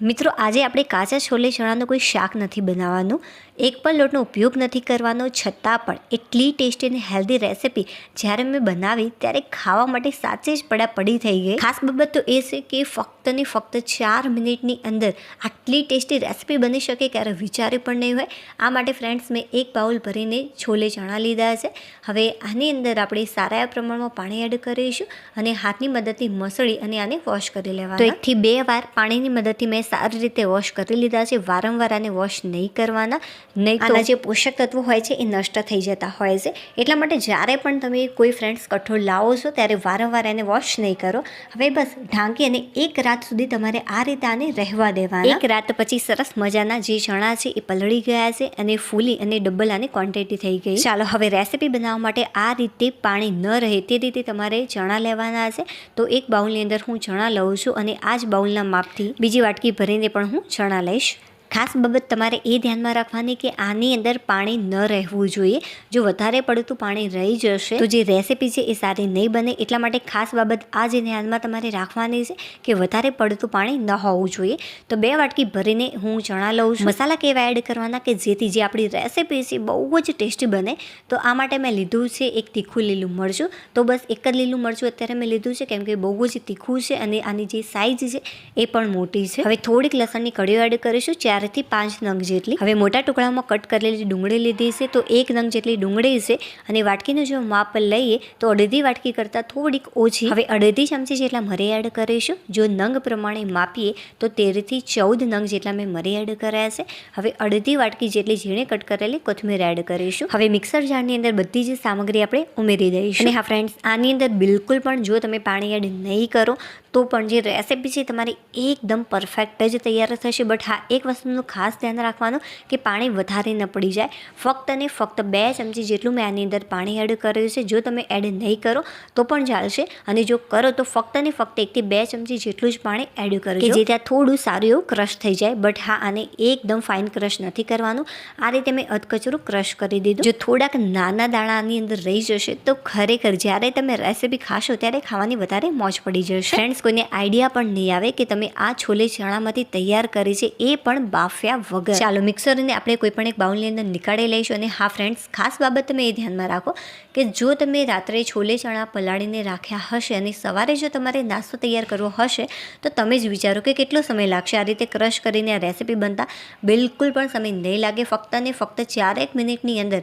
મિત્રો આજે આપણે કાચા છોલે ચણાનું કોઈ શાક નથી બનાવવાનું. એક પણ લોટનો ઉપયોગ નથી કરવાનો, છતાં પણ એટલી ટેસ્ટી અને હેલ્ધી રેસિપી જ્યારે મેં બનાવી ત્યારે ખાવા માટે સાચે જ પડા પડી થઈ ગઈ. ખાસ બાબત તો એ છે કે ફક્ત ને ફક્ત ચાર મિનિટની અંદર આટલી ટેસ્ટી રેસિપી બની શકે ક્યારે વિચાર્યું પણ નહીં હોય. આ માટે ફ્રેન્ડ્સ, મેં એક બાઉલ ભરીને છોલે ચણા લીધા છે. હવે આની અંદર આપણે સારા એવા પ્રમાણમાં પાણી એડ કરીશું અને હાથની મદદથી મસળી અને આને વોશ કરી લેવાનું. તો એકથી બે વાર પાણીની મદદથી મેં સારી રીતે વોશ કરી લીધા છે. વારંવાર આને વોશ નહીં કરવાના. નહીં આના જે પોષક તત્વો હોય છે એ નષ્ટ થઈ જતા હોય છે. એટલા માટે જ્યારે પણ તમે કોઈ ફ્રેન્ડ્સ કઠોળ લાવો છો ત્યારે વારંવાર એને વોશ નહીં કરો. હવે બસ ઢાંકી અને એક રાત સુધી તમારે આ રીતે આને રહેવા દેવાના. એક રાત પછી સરસ મજાના જે ચણા છે એ પલળી ગયા છે અને ફૂલી અને ડબલ આની ક્વોન્ટિટી થઈ ગઈ. ચાલો હવે રેસીપી બનાવવા માટે આ રીતે પાણી ન રહે તે રીતે તમારે ચણા લેવાના છે. તો એક બાઉલની અંદર હું ચણા લઉં છું અને આ જ બાઉલના માપથી બીજી વાટકી ભરીને પણ હું ચણા લઈશ. ખાસ બાબત તમારે એ ધ્યાનમાં રાખવાની કે આની અંદર પાણી ન રહેવું જોઈએ. જો વધારે પડતું પાણી રહી જશે, તો જે રેસીપી છે એ સારી નહીં બને. એટલા માટે ખાસ બાબત આ જે ધ્યાનમાં તમારે રાખવાની છે કે વધારે પડતું પાણી ન હોવું જોઈએ. તો બે વાટકી ભરીને હું ચણા લઉં છું. મસાલા કેવા એડ કરવાના કે જેથી જે આપણી રેસીપી છે બહુ જ ટેસ્ટી બને. તો આ માટે મેં લીધું છે એક તીખું લીલું મરચું. તો બસ એક જ લીલું મરચું અત્યારે મેં લીધું છે કેમ કે બહુ જ તીખું છે અને આની જે સાઇઝ છે એ પણ મોટી છે. હવે થોડીક લસણની કડીઓ એડ કરીશું. ચારથી પાંચ નંગ જેટલી. હવે મોટા ટુકડામાં કટ કરેલી ડુંગળી લીધી છે, તો એક નંગ જેટલી ડુંગળી છે અને વાટકીનું જો માપ લઈએ, તો અડધી વાટકી કરતાં થોડીક ઓછી. હવે અડધી ચમચી જેટલા મરી એડ કરીશું. જો નંગ પ્રમાણે માપીએ, તો તેરથી ચૌદ નંગ જેટલા મેં મરી એડ કર્યા છે. હવે અડધી વાટકી જેટલી ઝીણે કટ કરેલી કોથમીર એડ કરીશું. હવે મિક્સર જારની અંદર બધી જ સામગ્રી આપણે ઉમેરી દઈશું. અને હા ફ્રેન્ડ્સ આની અંદર બિલકુલ પણ જો તમે પાણી એડ નહીં કરો, તો પણ જે રેસીપી છે, તમારી એકદમ પરફેક્ટ જ તૈયાર થશે. બટ હા, એક વસ્તુનું ખાસ ધ્યાન રાખવાનું કે પાણી વધારે ન પડી જાય. ફક્ત અને ફક્ત બે ચમચી જેટલું મેં આની અંદર પાણી એડ કર્યું છે. જો તમે એડ નહીં કરો, તો પણ ચાલશે. અને જો કરો, તો ફક્ત અને ફક્ત એકથી બે ચમચી જેટલું જ પાણી એડ કરો કે જે ત્યાં થોડું સારું એવું ક્રશ થઈ જાય. બટ હા, આને એકદમ ફાઇન ક્રશ નથી કરવાનું. આ રીતે મેં અધકચરું ક્રશ કરી દીધું. જો થોડાક નાના દાણા આની અંદર રહી જશે, તો ખરેખર જ્યારે તમે રેસીપી ખાશો, ત્યારે ખાવાની વધારે મોજ પડી જશે. ફ્રેન્ડ્સ કોઈને આઈડિયા પણ નહીં આવે કે તમે આ છોલે ચણામાંથી તૈયાર કરી છે, એ પણ બાફ્યા વગર. ચાલો મિક્સરને આપણે કોઈ પણ એક બાઉલની અંદર નીકાળી લઈશું અને હા ફ્રેન્ડ્સ ખાસ બાબત તમે એ ધ્યાનમાં રાખો કે જો તમે રાત્રે છોલે ચણા પલાળીને રાખ્યા હશે અને સવારે જો તમારે નાસ્તો તૈયાર કરવો હશે તો તમે જ વિચારો કે કેટલો સમય લાગશે આ રીતે ક્રશ કરીને આ રેસીપી બનતા. બિલકુલ પણ સમય નહીં લાગે ફક્ત ને ફક્ત ચારેક મિનિટની અંદર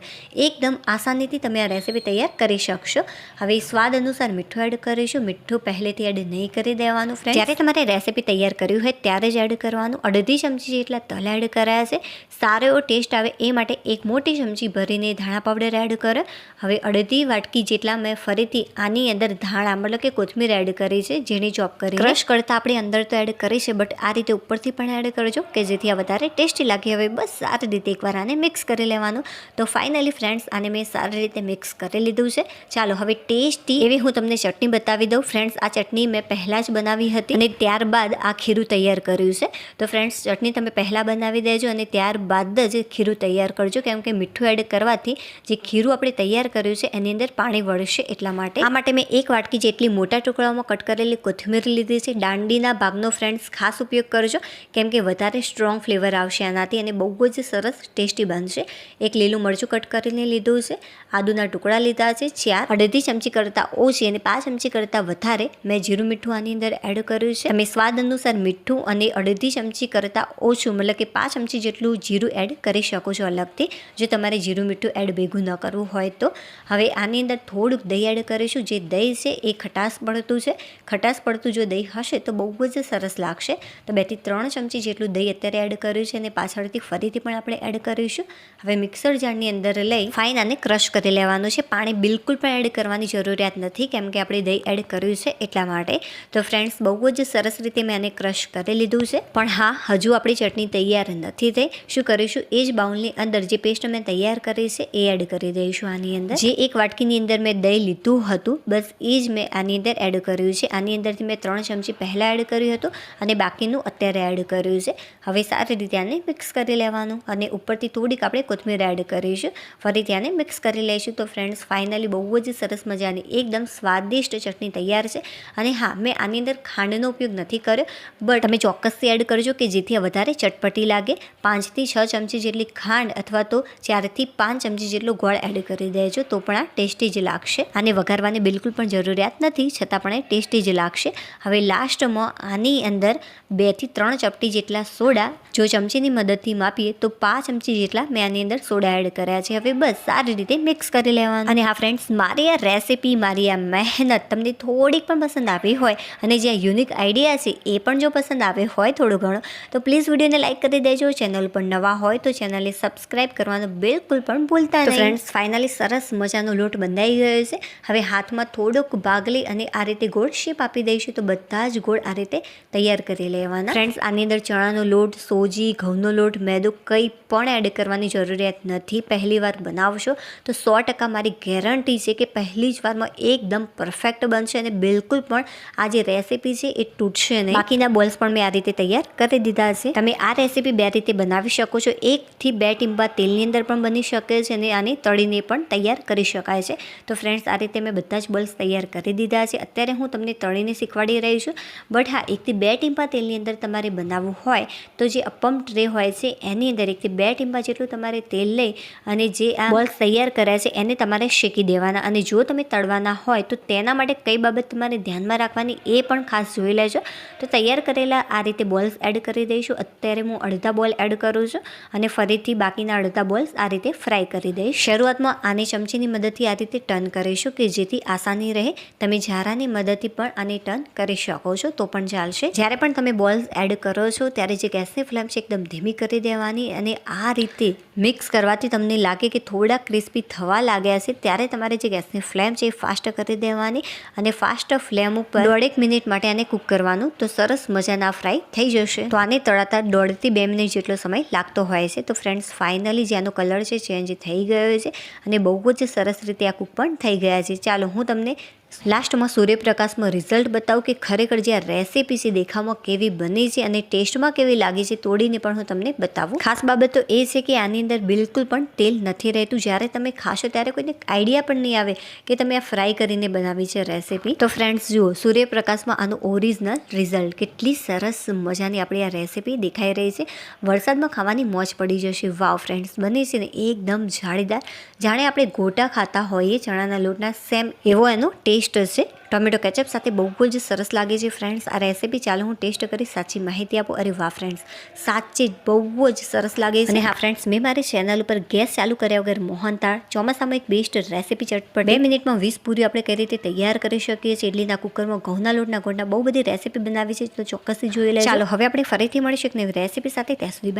એકદમ આસાનીથી તમે આ રેસીપી તૈયાર કરી શકશો. હવે સ્વાદ અનુસાર મીઠું એડ કરીશું. મીઠું પહેલેથી એડ નહીં કરી દેવાનું ફ્રેન્ડ જ્યારે તમારે રેસીપી તૈયાર કર્યું હોય ત્યારે જ એડ કરવાનું. અડધી ચમચી જેટલા તલ એડ કર્યા છે. સારો એવો ટેસ્ટ આવે એ માટે એક મોટી ચમચી ભરીને ધાણા પાવડર એડ કરો. હવે અડધી વાટકી જેટલા મેં ફરીથી આની અંદર ધાણા, મતલબ કે કોથમીર એડ કરી છે, જેની ચોપ કરી ક્રશ કરતાં આપણે અંદર તો એડ કરી છે, બટ આ રીતે ઉપરથી પણ એડ કરજો, કે જેથી આ વધારે ટેસ્ટી લાગે. હવે બસ સારી રીતે એકવાર આને મિક્સ કરી લેવાનું. તો ફાઇનલી ફ્રેન્ડ્સ આને મેં સારી રીતે મિક્સ કરી લીધું છે. ચાલો, હવે ટેસ્ટી એવી હું તમને ચટણી બતાવી દઉં. ફ્રેન્ડ્સ આ ચટણી મેં પહેલાં જ બનાવી હતી અને ત્યારબાદ આ ખીરું તૈયાર કર્યું છે. તો ફ્રેન્ડ્સ ચટણી તમે પહેલાં બનાવી દેજો અને ત્યારબાદ જ ખીરું તૈયાર કરજો. કેમ કે મીઠું એડ કરવાથી જે ખીરું આપણે તૈયાર કર્યું છે, એની અંદર પાણી વળશે એટલા માટે. આ માટે મેં એક વાટકી જેટલી મોટા ટુકડાઓમાં કટ કરેલી કોથમીર લીધી છે. દાંડીના ભાગનો ફ્રેન્ડ્સ ખાસ ઉપયોગ કરજો. કેમ કે વધારે સ્ટ્રોંગ ફ્લેવર આવશે આનાથી અને બહુ જ સરસ ટેસ્ટી બનશે. એક લીલું મરચું કટ કરીને લીધું છે. આદુના ટુકડા લીધા છે. ચાર અડધી ચમચી કરતાં ઓછી અને પાંચ ચમચી કરતાં વધારે મેં જીરું મીઠું આની અંદર એડ કર્યું છે. તમે સ્વાદ અનુસાર મીઠું અને અડધી ચમચી કરતાં ઓછું મતલબ કે પાંચ ચમચી જેટલું જીરું એડ કરી શકો છો અલગથી. જો તમારે જીરું મીઠું એડ ભેગું ન કરવું હોય તો. હવે આની અંદર થોડુંક દહીં એડ કરીશું. જે દહીં છે એ ખટાશ પડતું છે. ખટાશ પડતું જો દહીં હશે તો બહુ જ સરસ લાગશે. તો બેથી ત્રણ ચમચી જેટલું દહીં અત્યારે એડ કર્યું છે અને પાછળથી ફરીથી પણ આપણે એડ કરીશું. હવે મિક્સર જારની અંદર લઈ ફાઇન આને ક્રશ કરી લેવાનું છે. પાણી બિલકુલ પણ એડ કરવાની જરૂરિયાત નથી કેમ કે આપણે દહીં એડ કર્યું છે એટલા માટે. તો ફ્રેન્ડ્સ બહુ જ સરસ રીતે મેં આને ક્રશ કરી લીધું છે. પણ હા, હજુ આપણી ચટણી તૈયાર નથી થઈ. શું કરીશું? એ જ બાઉલની અંદર જે પેસ્ટ મેં તૈયાર કરી છે, એ એડ કરી દઈશું આની અંદર. જે એક વાટકીની અંદર મેં દહીં લીધું હતું, બસ એ જ મેં આની અંદર એડ કર્યું છે. આની અંદરથી મેં ત્રણ ચમચી પહેલાં એડ કર્યું હતું અને બાકીનું અત્યારે એડ કર્યું છે. હવે સારી રીતે આને મિક્સ કરી લેવાનું અને ઉપરથી થોડીક આપણે કોથમીર એડ કરીશું. ફરીથી આને મિક્સ કરી લઈશું. તો ફ્રેન્ડ્સ ફાઇનલી બહુ જ સરસ મજાની, એકદમ સ્વાદિષ્ટ ચટણી તૈયાર છે. અને હા, મેં આની અંદર ખાંડનો ઉપયોગ નથી કર્યો બટ તમે ચોક્કસથી એડ કરજો કે જેથી વધારે ચટપટી લાગે. પાંચથી છ ચમચી જેટલી ખાંડ અથવા તો ચારથી પાંચ ચમચી જેટલો ગોળ એડ કરી દેજો, તો પણ આ ટેસ્ટી જ લાગશે. આને વઘારવાની બિલકુલ પણ જરૂરિયાત નથી, છતાં પણ એ ટેસ્ટી જ લાગશે. હવે લાસ્ટમાં આની અંદર બેથી ત્રણ ચપટી જેટલા સોડા, જો ચમચીની મદદથી માપીએ, તો પાંચ ચમચી જેટલા મેં આની અંદર સોડા એડ કર્યા છે. હવે બસ સારી રીતે મિક્સ કરી લેવાનું. અને હા ફ્રેન્ડ્સ મારી આ રેસિપી મારી આ મહેનત તમને થોડીક પણ પસંદ આવી હોય અને જે યુનિક આઈડિયા છે, એ પણ જો પસંદ આવે હોય થોડું ઘણું, તો પ્લીઝ વિડીયોને લાઇક કરી દેજો. ચેનલ પર નવા હોય તો ચેનલને સબસ્ક્રાઇબ કરવાનું બિલકુલ પણ ભૂલતા નહીં. ફ્રેન્ડ્સ ફાઇનલી સરસ મજાનો લોટ બંધાઈ ગયો છે. હવે હાથમાં થોડોક ભાગલી અને આ રીતે ગોળ શેપ આપી દઈશું. તો બધા જ ગોળ આ રીતે તૈયાર કરી લેવાના. ફ્રેન્ડ્સ આની અંદર ચણાનો લોટ સોજી ઘઉંનો લોટ મેદો કંઈ પણ એડ કરવાની જરૂરિયાત નથી. પહેલી વાર બનાવશો તો સો ટકા મારી ગેરંટી છે કે પહેલી જ વારમાં એકદમ પરફેક્ટ બનશે અને બિલકુલ પણ આ જે રેસીપી છે એ તૂટશે નહીં. બાકીના બોલ્સ પણ મેં આ રીતે તૈયાર કરી દીધા છે. તમે આ રેસીપી બે રીતે બનાવી શકો છો. એકથી બે ટીમ્બા તેલની અંદર પણ બની શકે છે અને આને તળીને પણ તૈયાર કરી શકાય છે. તો ફ્રેન્ડ્સ આ રીતે મેં બધા જ બોલ્સ તૈયાર કરી દીધા છે. અત્યારે હું તમને તળીને શીખવાડી રહી છું. બટ હા, એકથી બે ટીંબા તેલની અંદર તમારે બનાવવું હોય તો જે અપમ ટ્રે હોય છે, એની અંદર એકથી બે ટીમ્બા જેટલું તમારે તેલ લઈ અને જે આ બોલ્સ તૈયાર કર્યા છે, એને તમારે શેકી દેવાના. અને જો તમે તળવાના હોય તો તેના માટે કઈ બાબત તમારે ધ્યાનમાં રાખવાની એ પણ ખાસ જોઈ લેજો. તો તૈયાર કરેલા આ રીતે બોલ્સ એડ કરી દઈશું. અત્યારે હું અડધા બોલ એડ કરું છું અને ફરીથી બાકીના અડધા બોલ્સ આ રીતે ફ્રાય કરી દઈશ. શરૂઆતમાં આની ચમચીની મદદથી આ રીતે ટર્ન કરીશું કે જેથી આસાની રહે. તમે ઝારાની મદદથી પણ આને ટર્ન કરી શકો છો, તો પણ ચાલશે. જ્યારે પણ તમે બોલ્સ એડ કરો છો, ત્યારે જે ગેસની ફ્લેમ છે એકદમ ધીમી કરી દેવાની અને આ રીતે મિક્સ કરવાથી તમને લાગે કે થોડા ક્રિસ્પી થવા લાગ્યા છે, ત્યારે તમારે જે ગેસની ફ્લેમ છે એ ફાસ્ટ કરી દેવાની અને ફાસ્ટ ફ્લેમ ઉપર દોઢેક મિનિટ માટે આને કૂક કરવાનું, તો સરસ મજાના ફ્રાય થઈ જશે. તો આને તળાતા દોઢથી બે મિનિટ જેટલો સમય લાગતો હોય છે. તો ફ્રેન્ડ્સ ફાઇનલી જે આનો કલર છે ચેન્જ થઈ ગયો છે અને બહુ જ સરસ રીતે આ કૂક પણ થઈ ગયા છે. ચાલો, હું તમને લાસ્ટમાં સૂર્યપ્રકાશમાં રિઝલ્ટ બતાવું કે ખરેખર જે આ રેસીપી છે, દેખાવમાં કેવી બની છે અને ટેસ્ટમાં કેવી લાગી છે, તોડીને પણ હું તમને બતાવું. ખાસ બાબત એ છે કે આની અંદર બિલકુલ પણ તેલ નથી રહેતું. જ્યારે તમે ખાશો ત્યારે કોઈને આઈડિયા પણ નહીં આવે કે તમે આ ફ્રાય કરીને બનાવી છે રેસીપી. તો ફ્રેન્ડ્સ જુઓ, સૂર્યપ્રકાશમાં આનું ઓરિજિનલ રિઝલ્ટ કેટલી સરસ મજાની આપણી આ રેસીપી દેખાઈ રહી છે. વરસાદમાં ખાવાની મોજ પડી જશે. વાવ ફ્રેન્ડ્સ બની છે ને એકદમ જાળીદાર. જાણે આપણે ગોટા ખાતા હોઈએ ચણાના લોટના. સેમ એવો એનો ટેસ્ટ છે. ટોમેટો કેચઅપ સાથે બહુ જ સરસ લાગે છે ફ્રેન્ડ્સ. આ રેસીપી ચાલો હું ટેસ્ટ કરી સાચી માહિતી આપું. અરે વાહ ફ્રેન્ડ્સ સાચે બહુ જ સરસ લાગે છે. અને હા ફ્રેન્ડ્સ મેં મારી ચેનલ ઉપર ગેસ ચાલુ કર્યા વગર મોહનતાળ ચોમાસામાં એક બેસ્ટ રેસીપી ચટપટ. બે મિનિટમાં વીસ પૂરી આપણે કઈ રીતે તૈયાર કરી શકીએ છીએ ઇડલીના કુકરમાં ઘઉંના લોટના ગોળના બહુ બધી રેસીપી બનાવી છે. તો ચોક્કસથી જોઈ લે ચાલો હવે આપણે ફરીથી મળીશું એક નવી રેસીપી સાથે. ત્યાં સુધી.